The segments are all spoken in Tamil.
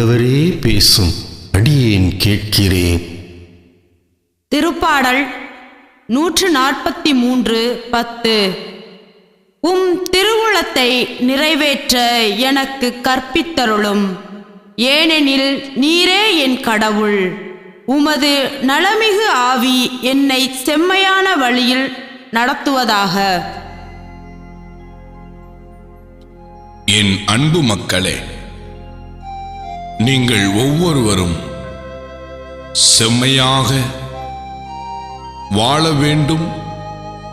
ஆண்டவரே பேசும். அடியேன் கேட்கிறேன். திருப்பாடல் நூற்று நாற்பத்தி மூன்று பத்து. உம் திருவுளத்தை நிறைவேற்ற எனக்கு கற்பித்தருளும். ஏனெனில் நீரே என் கடவுள். உமது நலமிகு ஆவி என்னை செம்மையான வழியில் நடத்துவதாக. என் அன்பு மக்களே நீங்கள் ஒவ்வொருவரும் செம்மையாக வாழ வேண்டும்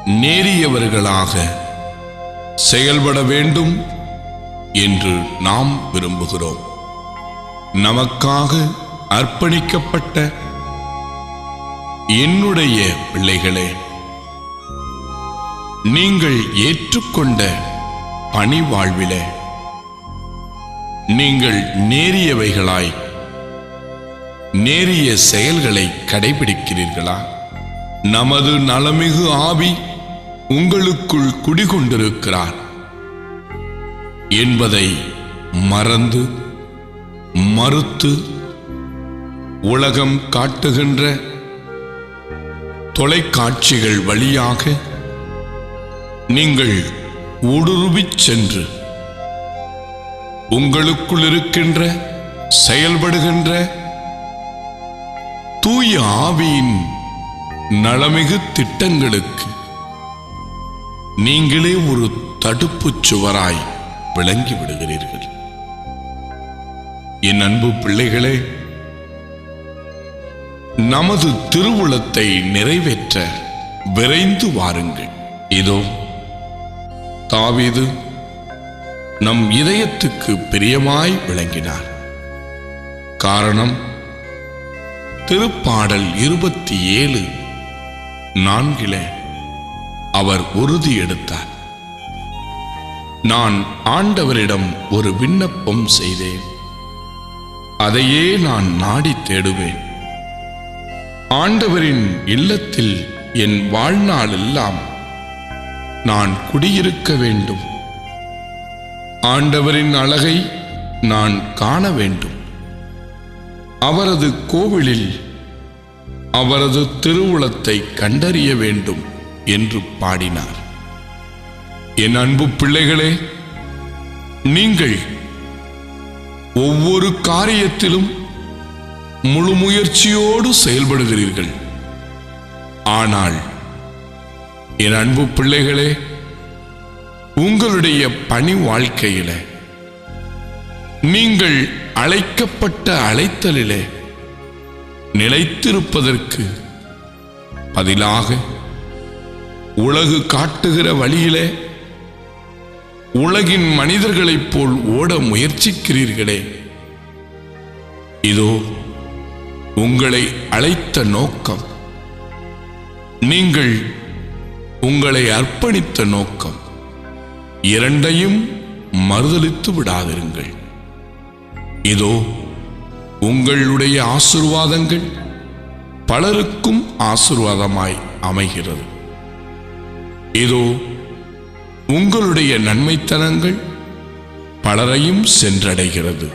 நேரியவர்களாக செயல்பட வேண்டும் என்று நாம் விரும்புகிறோம். நமக்காக அர்ப்பணிக்கப்பட்ட என்னுடைய பிள்ளைகளே நீங்கள் ஏற்றுக்கொண்ட பணி வாழ்விலே நீங்கள் நேரியவைகளாய் நேரிய செயல்களை கடைபிடிக்கிறீர்களா? நமது நலமிகு ஆவி உங்களுக்குள் குடிகொண்டிருக்கிறார். என்பதை மறந்து மறுத்து உலகம் காட்டுகின்ற தொலைக்காட்சிகள் வழியாக நீங்கள் ஊடுருவிச் சென்று உங்களுக்குள் இருக்கின்ற செயல்படுகின்ற தூய ஆவியின் நலமிகு திட்டங்களுக்கு நீங்களே ஒரு தடுப்பு சுவராய் விளங்கி விடுகிறீர்கள். என் அன்பு பிள்ளைகளே நமது திருவுளத்தை நிறைவேற்ற விரைந்து வாருங்கள். இதோ தாவீது நம் இதயத்துக்கு பிரியமாய் விளங்கினார். காரணம் திருப்பாடல் இருபத்தி ஏழு நான்கிலே அவர் உறுதி எடுத்தார். நான் ஆண்டவரிடம் ஒரு விண்ணப்பம் செய்தேன். அதையே நான் நாடி தேடுவேன். ஆண்டவரின் இல்லத்தில் என் வாழ்நாளெல்லாம் நான் குடியிருக்க வேண்டும். ஆண்டவரின் அழகை நான் காண வேண்டும். அவரது கோவிலில் அவரது திருவுளத்தை கண்டறிய வேண்டும் என்று பாடினார். என் அன்பு பிள்ளைகளே நீங்கள் ஒவ்வொரு காரியத்திலும் முழு முயற்சியோடு செயல்படுகிறீர்கள். ஆனால் என் அன்பு பிள்ளைகளே உங்களுடைய பணி வாழ்க்கையில நீங்கள் அழைக்கப்பட்ட அழைத்தலிலே நிலைத்திருப்பதற்கு பதிலாக உலகு காட்டுகிற வழியிலே உலகின் மனிதர்களைப் போல் ஓட முயற்சிக்கிறீர்களே. இதோ உங்களை அழைத்த நோக்கம். நீங்கள் உங்களை அர்ப்பணித்த நோக்கம். இரண்டையும் மறுதலித்து விடாதிருங்கள். இதோ உங்களுடைய ஆசிர்வாதங்கள் பலருக்கும் ஆசிர்வாதமாய் அமைகிறது. இதோ உங்களுடைய நன்மைத்தனங்கள் பலரையும் சென்றடைகிறது.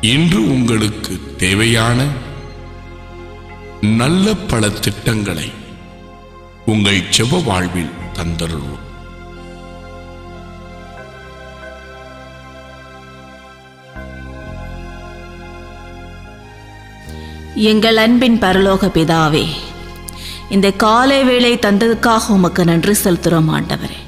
இன்று உங்களுக்கு தேவையான நல்ல பல திட்டங்களை உங்கள் செப வாழ்வில் தந்தருள்வோம் எங்கள் அன்பின் பரலோக பிதாவே இந்த காலை வேளை தந்ததுக்காக உமக்கு நன்றி செலுத்துகிறோம் ஆண்டவரே.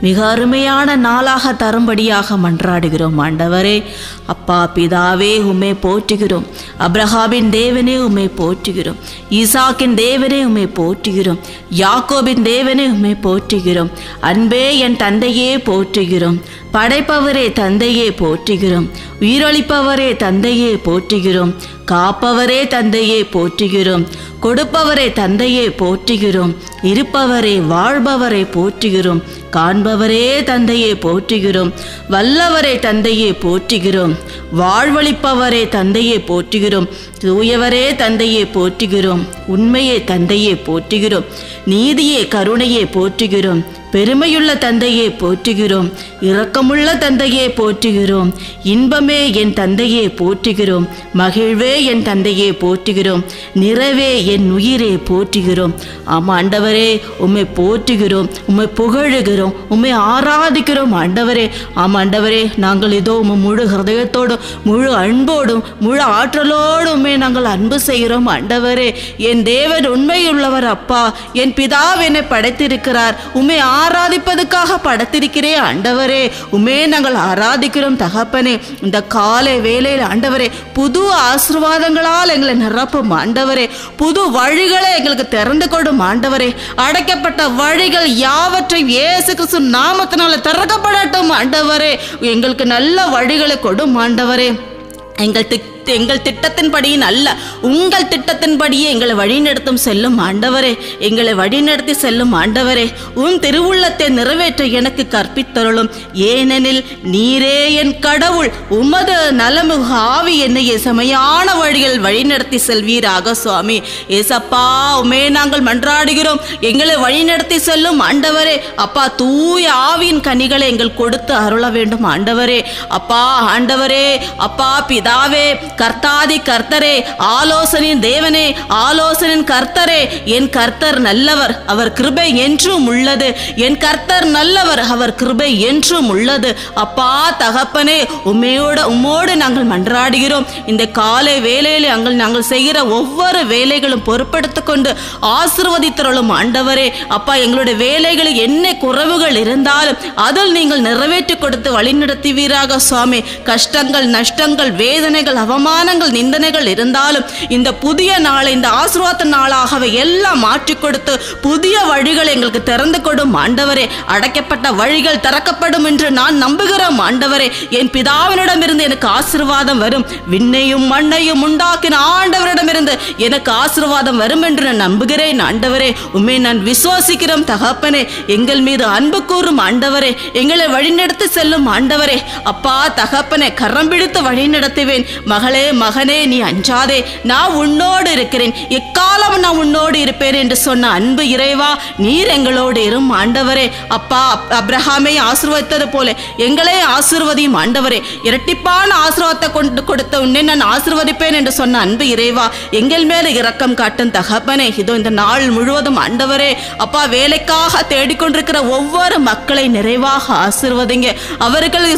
மிக அருமையான நாளாக தரும்படியாக மன்றாடுகிறோம் ஆண்டவரே. அப்பா பிதாவே உம்மை போற்றுகிறோம். அப்ரஹாபின் தேவனே உம்மை போற்றுகிறோம். ஈசாக்கின் தேவனே உம்மை போற்றுகிறோம். யாக்கோபின் தேவனே உம்மை போற்றுகிறோம். அன்பே என் தந்தையே போற்றுகிறோம். படைப்பவரே தந்தையே போற்றுகிறோம். உயிரளிப்பவரே தந்தையே போற்றுகிறோம். காப்பவரே தந்தையே போற்றுகிறோம். கொடுப்பவரே தந்தையே போற்றுகிறோம். இருப்பவரே வாழ்பவரை போற்றுகிறோம். காண்பவரே தந்தையே போற்றுகிறோம். வல்லவரே தந்தையே போற்றுகிறோம். வாழ்வளிப்பவரே தந்தையே போற்றுகிறோம். தூயவரே தந்தையே போற்றுகிறோம். உண்மையே தந்தையே போற்றுகிறோம். நீதியே கருணையே போற்றுகிறோம். பெருமையுள்ள தந்தையே போற்றுகிறோம். இரக்கமுள்ள தந்தையே போற்றுகிறோம். இன்பமே என் தந்தையே போற்றுகிறோம். மகிழ்வே என் தந்தையே போற்றுகிறோம். நிறைவே என் உயிரே போற்றுகிறோம். ஆமா ஆண்டவரே உம்மை போற்றுகிறோம். உம்மை புகழுகிறோம். உம்மை ஆராதிக்கிறோம் ஆண்டவரே. ஆமா ஆண்டவரே நாங்கள் இதோ உம்மை முழு ஹிருதயத்தோடும் முழு அன்போடும் முழு ஆற்றலோடும் உம்மை நாங்கள் அன்பு செய்கிறோம். ஆண்டவரே என் தேவன் உண்மையுள்ளவர் அப்பா. என் பிதாவ் என்னை படைத்திருக்கிறார். உம்மை ஆராதிப்பதற்காக படைத்திருக்கிறே ஆண்டவரே. உமே நாங்கள் ஆராதிக்கிறோம் தகப்பனே. இந்த காலை வேலையில் ஆண்டவரே புது ஆசீர்வாதங்களால் எங்களை நிரப்பும் ஆண்டவரே. புது வழிகளை எங்களுக்கு திறந்து கொடும் ஆண்டவரே. அடைக்கப்பட்ட வழிகள் யாவற்றையும் இயேசு கிறிஸ்து நாமத்தினால திறக்கப்படட்டும் ஆண்டவரே. எங்களுக்கு நல்ல வழிகளை கொடும் ஆண்டவரே. எங்கள் திக் எங்கள் திட்டத்தின்படியின் அல்ல உங்கள் திட்டத்தின்படியே எங்களை வழிநடத்தும் செல்லும் ஆண்டவரே எங்களை வழிநடத்தி செல்லும் ஆண்டவரே உன் திருவுள்ளத்தை நிறைவேற்ற எனக்கு கற்பித்தருளும். ஏனெனில் நீரே என் கடவுள் உமது நலமுக ஆவி என்னை செமையான வழியில் வழிநடத்தி செல்வீராக சுவாமி. ஏசப்பா உமே நாங்கள் மன்றாடுகிறோம். எங்களை வழிநடத்தி செல்லும் ஆண்டவரே அப்பா தூய ஆவியின் கனிகளை எங்கள் கொடுத்து அருள வேண்டும் ஆண்டவரே. அப்பா ஆண்டவரே அப்பா பிதாவே கர்த்தாதி கர்த்தரே ஆலோசனின் தேவனே ஆலோசனின் கர்த்தரே என் கர்த்தர் நல்லவர் அவர் கிருபை என்றும் உள்ளது. என் கர்த்தர் நல்லவர் அவர் கிருபை என்றும் உள்ளது. அப்பா தகப்பனே உமையோட உம்மோடு நாங்கள் மன்றாடுகிறோம். இந்த காலை வேலையில் நாங்கள் நாங்கள் செய்கிற ஒவ்வொரு வேலைகளும் பொறுப்படுத்திக் கொண்டு ஆசிர்வதித்தருளும் ஆண்டவரே. அப்பா எங்களுடைய வேலைகளில் என்ன குறைவுகள் இருந்தாலும் அதில் நீங்கள் நிறைவேற்றி கொடுத்து வழிநடத்துவீராக சுவாமி. கஷ்டங்கள் நஷ்டங்கள் வேதனைகள் அவமானங்கள் நிந்தனைகள் இருந்தாலும் இந்த புதிய நாளை இந்த ஆசீர்வாத நாளாகவே எல்லாம் மாற்றி கொடுத்து புதிய வழிகள் எங்களுக்கு திறந்து கொடும். ஆண்டவரே அடைக்கப்பட்ட வழிகள் திறக்கப்படும் என்று நான் நம்புகிறோம் ஆண்டவரே என் பிதாவினிடமிருந்து எனக்கு ஆசீர்வாதம் வரும். விண்ணையும் மண்ணையும் உண்டாக்கின ஆண்டவரிடமிருந்து எனக்கு ஆசீர்வாதம் வரும் என்று நான் நம்புகிறேன். ஆண்டவரே உண்மை நான் விசுவாசிக்கிறோம். தகப்பனே எங்கள் மீது அன்பு கூறும். ஆண்டவரே எங்களை வழிநடத்தி செல்லும். ஆண்டவரே அப்பா தகப்பனே கரம் பிடித்து வழிநடத்துவேன். மகள் மகனே நீ அஞ்சாதே. நான் உன்னோடு இருக்கிறேன். எக்காலம் நான் உன்னோடு இருப்பேன் என்று சொன்ன அன்பு இறைவா நீர் எங்களோடு இரும் ஆண்டவரே. அப்பா அப்ரஹாமை ஆசிர்வதித்தது போல எங்களே ஆசிர்வதியும் ஆண்டவரே. இரட்டிப்பான ஆசிர்வாதத்தை கொண்டு கொடுத்த உன்னை நான் ஆசிர்வதிப்பேன் என்று சொன்ன அன்பு இறைவா எங்கள் மேல இரக்கம் காட்டும் தகப்பனே. இதோ இந்த நாள் முழுவதும் ஆண்டவரே. அப்பா வேலைக்காக தேடிக்கொண்டிருக்கிற ஒவ்வொரு மக்களை நிறைவாக ஆசிர்வதிங்க. அவர்கள்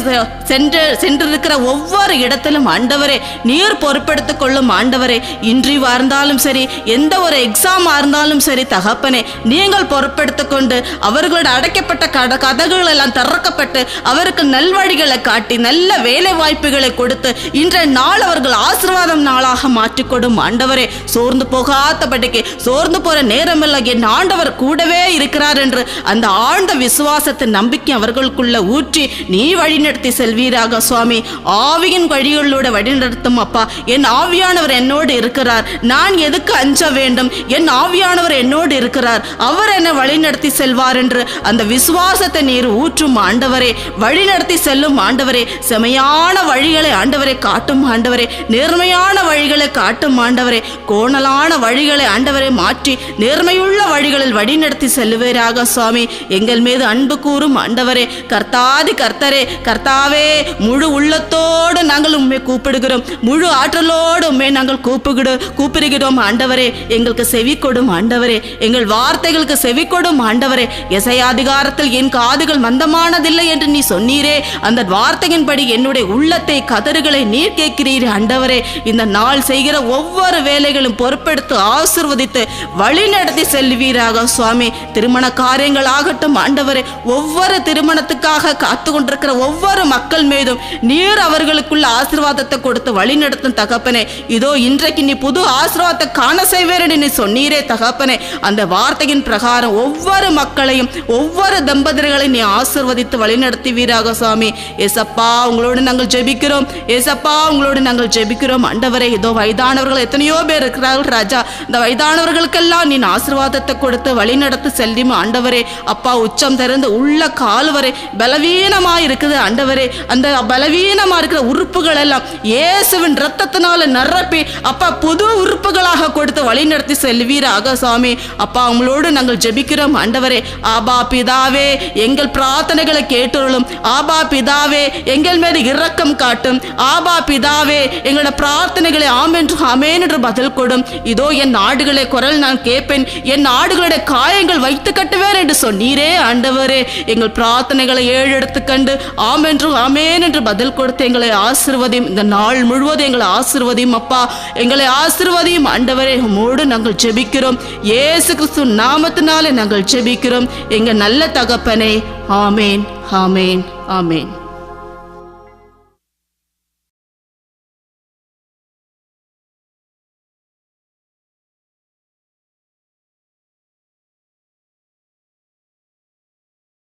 சென்று சென்றிருக்கிற ஒவ்வொரு இடத்திலும் ஆண்டவரே நீர் பொறுப்பெடுத்துக் கொள்ளும் ஆண்டவரே இன்றிவா இருந்தாலும் சரி எந்த ஒரு எக்ஸாமா இருந்தாலும் சரி தகப்பனே நீங்கள் பொறுப்பெடுத்துக் கொண்டு அவர்களோட அடைக்கப்பட்ட கட கதகுகள் எல்லாம் திறக்கப்பட்டு அவருக்கு நல்வழிகளை காட்டி நல்ல வேலை வாய்ப்புகளை கொடுத்து இன்றைய நாள் அவர்கள் ஆசீர்வாதம் நாளாக மாற்றிக்கொடும் ஆண்டவரே. சோர்ந்து போகாதபடிக்கு சோர்ந்து போற நேரமில்லை என் ஆண்டவர் கூடவே இருக்கிறார் என்று அந்த ஆழ்ந்த விசுவாசத்தை நம்பிக்கை அவர்களுக்குள்ள ஊற்றி நீ வழிநடத்தி செல்வீராக சுவாமி. ஆவியின் வழிகளோட வழிநடத்தும் அப்பா. என் ஆவியானவர் என்னோடு இருக்கிறார். நான் எதுக்கு அஞ்ச வேண்டும்? என் ஆவியானவர் என்னோடு இருக்கிறார். அவர் என்னை வழிநடத்தி செல்வார் என்று அந்த விசுவாசத்தை நீர் ஊற்றும் ஆண்டவரே. வழிநடத்தி செல்லும் ஆண்டவரே. செமையான வழிகளை ஆண்டவரை காட்டும் ஆண்டவரே. நேர்மையான வழிகளை காட்டும் ஆண்டவரே. கோணலான வழிகளை ஆண்டவரை மாற்றி நேர்மையுள்ள வழிகளில் வழிநடத்தி செல்லுவீராக சுவாமி. எங்கள் மீது அன்பு கூறும் ஆண்டவரே. கர்த்தாதி கர்த்தரே கர்த்தாவே முழு உள்ளத்தோடு நாங்கள் உண்மை கூப்பிடுகிறோம். முழு ஆற்றலோடு நாங்கள் கூப்பிடு கூப்பிடுகிறோம் ஆண்டவரே? எங்களுக்கு செவி கொடும் ஆண்டவரே. எங்கள் வார்த்தைகளுக்கு செவி கொடும் ஆண்டவரே. எசை அதிகாரத்தில் என் காதுகள் மந்தமானதில்லை என்று நீ சொன்னீரே. அந்த வார்த்தையின்படி என்னுடைய உள்ளத்தை கதறுகளை நீர் கேட்கிறீர் ஆண்டவரே. இந்த நாள் செய்கிற ஒவ்வொரு வேலைகளும் பொறுப்பெடுத்து ஆசிர்வதித்து வழிநடத்தி செல்வீராக சுவாமி. திருமண காரியங்கள் ஆகட்டும் ஆண்டவரே. ஒவ்வொரு திருமணத்துக்காக காத்து கொண்டிருக்கிற ஒவ்வொரு மக்கள் மீதும் நீர் அவர்களுக்குள்ள ஆசீர்வாதத்தை கொடுத்து வழி வழிநடத்தும் தகப்பனே. இதோ இன்றைக்கு நீ புது ஆசிரவத்தை காண செய்வேன் நீ சொன்னீரே தகப்பனே. அந்த வார்த்தையின் பிரகாரம் ஒவ்வொரு மக்களையும் ஒவ்வொரு தம்பதிகளையும் நீ ஆசிர்வதித்து வழிநடத்துவீராக சுவாமி ஏசப்பா உங்களோடு நாங்கள் ஜெபிக்கிறோம். ஏசப்பா உங்களோடு நாங்கள் ஜெபிக்கிறோம். ஆண்டவரே இதோ வயதானவர்கள் எத்தனையோ பேர் இருக்கிறார்கள் ராஜா. இந்த வயதானவர்களுக்கெல்லாம் நீ ஆசிர்வாதத்தை கொடுத்து வழிநடத்து செல்லும் ஆண்டவரே. அப்பா உச்சம் திறந்து உள்ள கால் வரை பலவீனமாக இருக்குது ஆண்டவரே. அந்த பலவீனமாக இருக்கிற உறுப்புகள் எல்லாம் ஏசு இயேசுவின் ரத்தத்தினால நிரப்பி அப்பா புது உறுப்புகளாக கொடுத்து வழிநடத்தி செல்வீராக சுவாமி அப்பா உங்களோடு நாங்கள் ஜெபிக்கிறோம். ஆண்டவரே ஆபா பிதாவே எங்கள் பிரார்த்தனைகளை கேட்டுள்ளும் ஆபா பிதாவே எங்கள் மேல் இரக்கம் காட்டும். ஆபா பிதாவே எங்களோட பிரார்த்தனைகளை ஆம் என்று ஆமேன் என்று பதில் கொடும். இதோ என் நாடுகளை குரல் நான் கேட்பேன். என் நாடுகளுடைய காயங்கள் வைத்து கட்டுவேன் என்று சொன்னீரே ஆண்டவரே. எங்கள் பிரார்த்தனைகளை ஏழெடுத்து கண்டு ஆம் என்று ஆமேன் என்று பதில் கொடுத்து எங்களை ஆசிர்வதியும். இந்த நாள் முழுவதும் எங்களை ஆசிர்வதியும் அப்பா. எங்களை ஆசிர்வதியும் ஆண்டவரே உம்மோடு நாங்கள் ஜெபிக்கிறோம். ஏசு கிறிஸ்து நாமத்தினாலே நாங்கள் ஜெபிக்கிறோம். எங்க நல்ல தகப்பனே ஆமேன் ஆமேன் ஆமேன்.